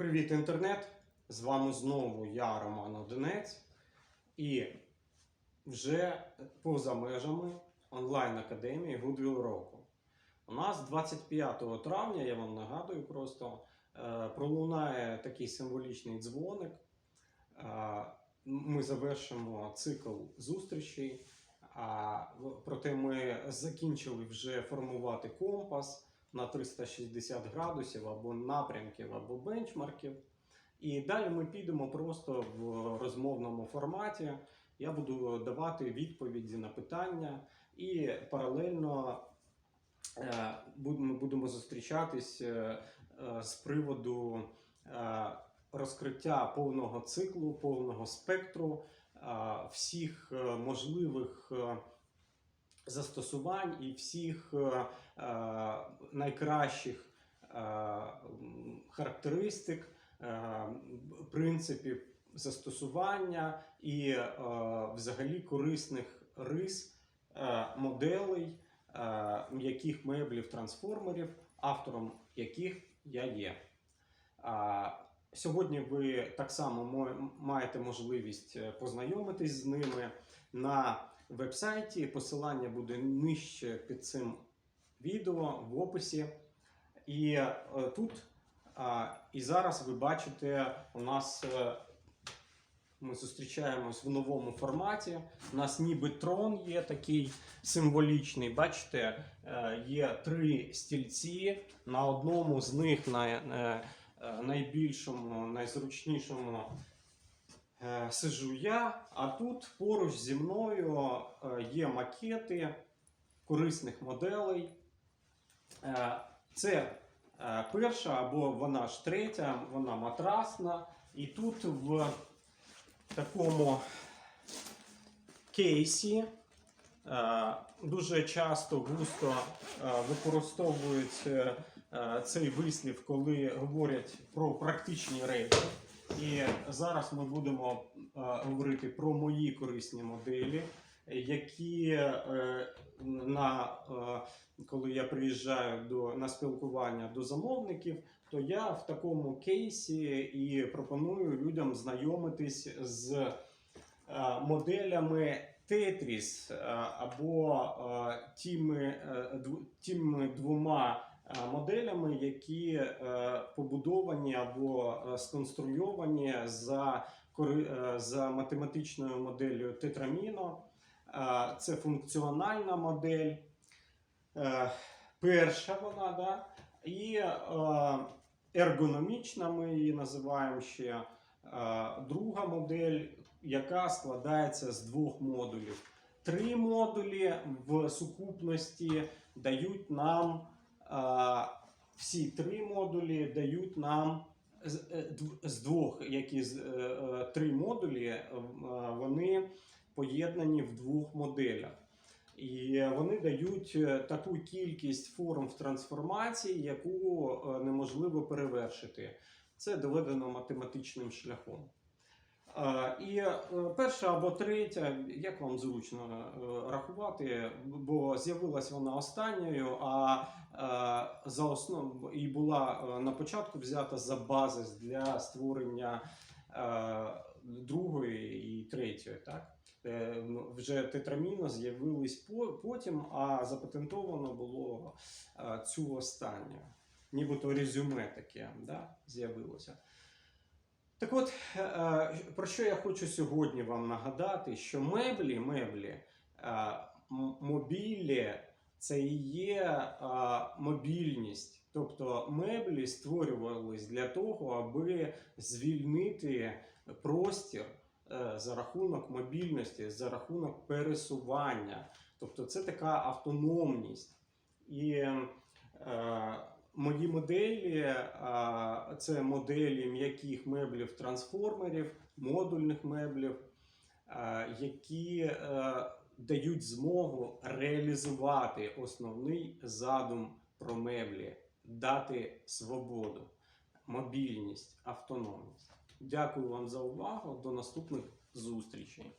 Привіт, інтернет! З вами знову я, Роман Одинець, і вже поза межами онлайн-академії Goodwill року. У нас 25 травня, я вам нагадую просто, е, пролунає такий символічний дзвоник. Е, Ми завершимо цикл зустрічей. Проте ми закінчили вже формувати компас на 360 градусів або напрямків, або бенчмарків. І далі ми підемо просто в розмовному форматі. Я буду давати відповіді на питання, і паралельно е, ми будемо зустрічатись е, е, з приводу розкриття повного циклу, повного спектру всіх можливих застосувань і всіх е, е, найкращих е, характеристик, принципів застосування і взагалі корисних рис моделей м'яких меблів трансформерів, автором яких я є. Сьогодні ви так само маєте можливість познайомитись з ними на вебсайті. Посилання буде нижче під цим відео в описі. І е, тут і зараз ви бачите, у нас е, ми зустрічаємось в новому форматі. У нас ніби трон є такий символічний. Бачите, е, є три стільці. На одному з них на найбільшому, найзручнішому сижу я. А тут поруч зі мною е, є макети корисних моделей. Е, Це е, перша або вона ж третя, вона матрасна. І тут в такому кейсі е, дуже часто густо е, використовують е, е, цей вислів, коли говорять про практичні речі. І зараз ми будемо е, говорити про мої корисні моделі, які е, на, е, коли я приїжджаю до, на спілкування до замовників, то я в такому кейсі і пропоную людям знайомитись з моделями е, або тими, тими двома моделями, які е, побудовані або е, сконструйовані за, е, за математичною моделлю Тетраміно. Е, Це функціональна модель. Е, Перша вона, да? і е, ергономічна, ми її називаємо ще е, друга модель, яка складається з двох модулів. Три модулі в сукупності дають нам е, всі три модулі дають нам з, е, двох, які з, е, е, три модулі, вони поєднані в двох моделях. І вони дають таку кількість форм в трансформації, яку неможливо перевершити. Це доведено математичним шляхом. І перша або третя, як вам зручно рахувати, бо з'явилась вона останньою, а за основу і була е, на початку взята за базис для створення е, другої і третьої. Так? Е, Вже тетраміно з'явились потім, а запатентовано було е, цю останню. Нібито резюме таке да, з'явилося. Так от, е, е, про що я хочу сьогодні вам нагадати, що меблі, меблі, е, мобілі це і є е, мобільність. Тобто меблі створювались для того, аби звільнити простір е, за рахунок мобільності, за рахунок пересування. Тобто це така автономність. І е, мої моделі це моделі м'яких меблів трансформерів, модульних меблів, е, які дають змогу реалізувати основний задум про меблі, дати свободу, мобільність, автономність. Дякую вам за увагу. До наступних зустрічей.